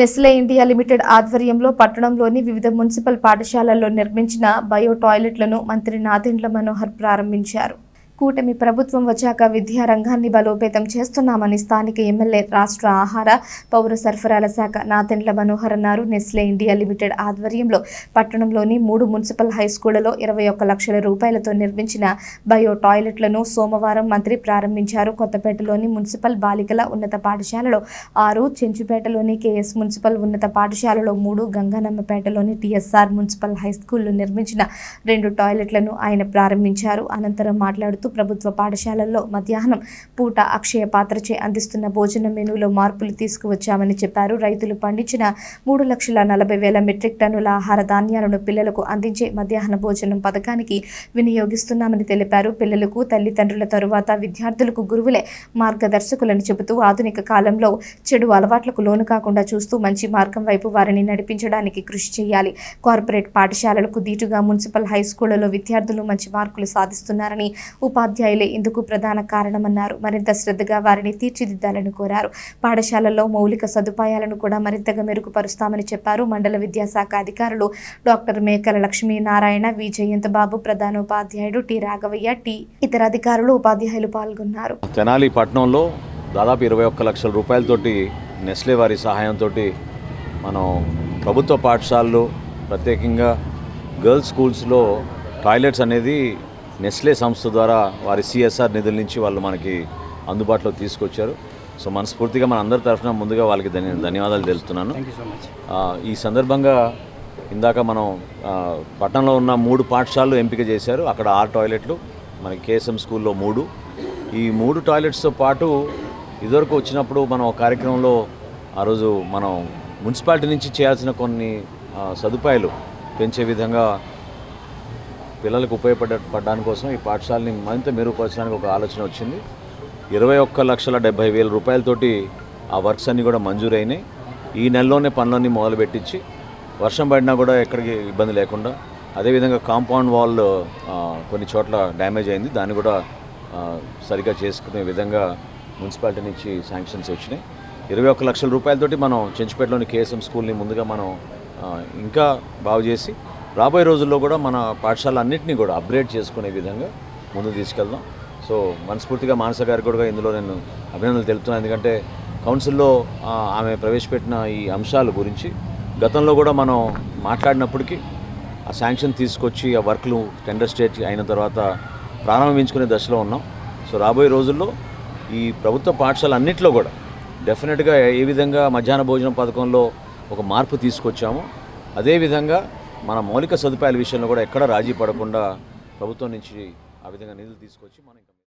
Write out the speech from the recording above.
Nestle India limited ఆధ్వర్యంలో పట్టణంలోని వివిధ మున్సిపల్ పాఠశాలల్లో నిర్మించిన బయో టాయిలెట్లను మంత్రి నాదెండ్ల మనోహర్ ప్రారంభించారు. కూటమి ప్రభుత్వం వచ్చాక విద్యా రంగాన్ని బలోపేతం చేస్తున్నామని స్థానిక ఎమ్మెల్యే రాష్ట్ర ఆహార పౌర సరఫరాల శాఖ నాతెండ్ల మనోహర్ అన్నారు. నెస్లే ఇండియా లిమిటెడ్ ఆధ్వర్యంలో పట్టణంలోని మూడు మున్సిపల్ హై స్కూళ్ళలో ఇరవై ఒక్క లక్షల రూపాయలతో నిర్మించిన బయో టాయిలెట్లను సోమవారం మంత్రి ప్రారంభించారు. కొత్తపేటలోని మున్సిపల్ బాలికల ఉన్నత పాఠశాలలో ఆరు చెంచుపేటలోని కేఎస్ మున్సిపల్ ఉన్నత పాఠశాలలో మూడు గంగానమ్మపేటలోని టీఎస్ఆర్ మున్సిపల్ హైస్కూల్లో నిర్మించిన రెండు టాయిలెట్లను ఆయన ప్రారంభించారు. అనంతరం మాట్లాడుతూ ప్రభుత్వ పాఠశాలల్లో మధ్యాహ్నం పూట అక్షయ పాత్రచే అందిస్తున్న భోజన మెనూలో మార్పులు తీసుకువచ్చామని చెప్పారు. రైతులు పండించిన మూడు లక్షల నలభై వేల మెట్రిక్ టన్నుల ఆహార ధాన్యాలను పిల్లలకు అందించే మధ్యాహ్న భోజనం పథకానికి వినియోగిస్తున్నామని తెలిపారు. పిల్లలకు తల్లిదండ్రుల తరువాత విద్యార్థులకు గురువులే మార్గదర్శకులని చెబుతూ ఆధునిక కాలంలో చెడు అలవాట్లకు లోను కాకుండా చూస్తూ మంచి మార్గం వైపు వారిని నడిపించడానికి కృషి చేయాలి. కార్పొరేట్ పాఠశాలలకు దీటుగా మున్సిపల్ హై స్కూళ్ళలో విద్యార్థులు మంచి మార్కులు సాధిస్తున్నారని ఉపాధ్యాయులే ఇందుకు ప్రధాన కారణమన్నారు. మరింత శ్రద్ధగా వారిని తీర్చిదిద్దాలని కోరారు. పాఠశాలల్లో మౌలిక సదుపాయాలను కూడా మరింతగా మెరుగుపరుస్తామని చెప్పారు. మండల విద్యాశాఖ అధికారులు డాక్టర్ మేకల లక్ష్మీనారాయణ వి. జయంత్ బాబు ప్రధానోపాధ్యాయుడు టి. రాఘవయ్య టి. ఇతర అధికారులు ఉపాధ్యాయులు పాల్గొన్నారు. తెనాలి పట్టణంలో దాదాపు ఇరవై ఒక్క లక్షల రూపాయలతోటి నెస్లే వారి సహాయంతో మనం ప్రభుత్వ పాఠశాలలు ప్రత్యేకంగా గర్ల్స్ స్కూల్స్లో టాయిలెట్స్ అనేది నెస్లే సంస్థ ద్వారా వారి సిఎస్ఆర్ నిధుల నుంచి వాళ్ళు మనకి అందుబాటులో తీసుకొచ్చారు. సో మనస్ఫూర్తిగా మన అందరి తరఫున ముందుగా వాళ్ళకి ధన్య ధన్యవాదాలు తెలుపుతున్నాను. ఈ సందర్భంగా ఇందాక మనం పట్టణంలో ఉన్న మూడు పాఠశాలలు ఎంపిక చేశారు. అక్కడ ఆరు టాయిలెట్లు మనకి కేఎస్ఎం స్కూల్లో మూడు. ఈ మూడు టాయిలెట్స్తో పాటు ఇదివరకు వచ్చినప్పుడు మనం ఒక కార్యక్రమంలో ఆ రోజు మనం మున్సిపాలిటీ నుంచి చేయాల్సిన కొన్ని సదుపాయాలు పెంచే విధంగా పిల్లలకు ఉపయోగపడ పడడానికి కోసం ఈ పాఠశాలని మరింత మెరుగుపరచడానికి ఒక ఆలోచన వచ్చింది. ఇరవై ఒక్క లక్షల డెబ్బై వేల రూపాయలతోటి ఆ వర్క్స్ అన్నీ కూడా మంజూరైనాయి. ఈ నెలలోనే పనులన్నీ మొదలుపెట్టించి వర్షం పడినా కూడా ఎక్కడికి ఇబ్బంది లేకుండా అదేవిధంగా కాంపౌండ్ వాల్ కొన్ని చోట్ల డ్యామేజ్ అయింది. దాన్ని కూడా సరిగా చేసుకునే విధంగా మున్సిపాలిటీ నుంచి శాంక్షన్స్ వచ్చినాయి. ఇరవై ఒక్క లక్షల రూపాయలతోటి మనం చెంచుపేటలోని కేఎస్ఎం స్కూల్ని ముందుగా మనం ఇంకా బాగు చేసి రాబోయే రోజుల్లో కూడా మన పాఠశాల అన్నింటినీ కూడా అప్గ్రేడ్ చేసుకునే విధంగా ముందుకు తీసుకెళ్దాం. సో మనస్ఫూర్తిగా మానస గారికి కూడా ఇందులో నేను అభినందనలు తెలుపుతున్నాను. ఎందుకంటే కౌన్సిల్లో ఆమె ప్రవేశపెట్టిన ఈ అంశాల గురించి గతంలో కూడా మనం మాట్లాడినప్పటికీ ఆ శాంక్షన్ తీసుకొచ్చి ఆ వర్క్లు టెండర్ స్టేట్ అయిన తర్వాత ప్రారంభించుకునే దశలో ఉన్నాం. సో రాబోయే రోజుల్లో ఈ ప్రభుత్వ పాఠశాల అన్నింటిలో కూడా డెఫినెట్గా ఏ విధంగా మధ్యాహ్న భోజనం పథకంలో ఒక మార్పు తీసుకొచ్చామో అదేవిధంగా మన మౌలిక సదుపాయాల విషయంలో కూడా ఎక్కడ రాజీ పడకుండా ప్రభుత్వం నుంచి ఆ విధంగా నిధులు తీసుకొచ్చి మనం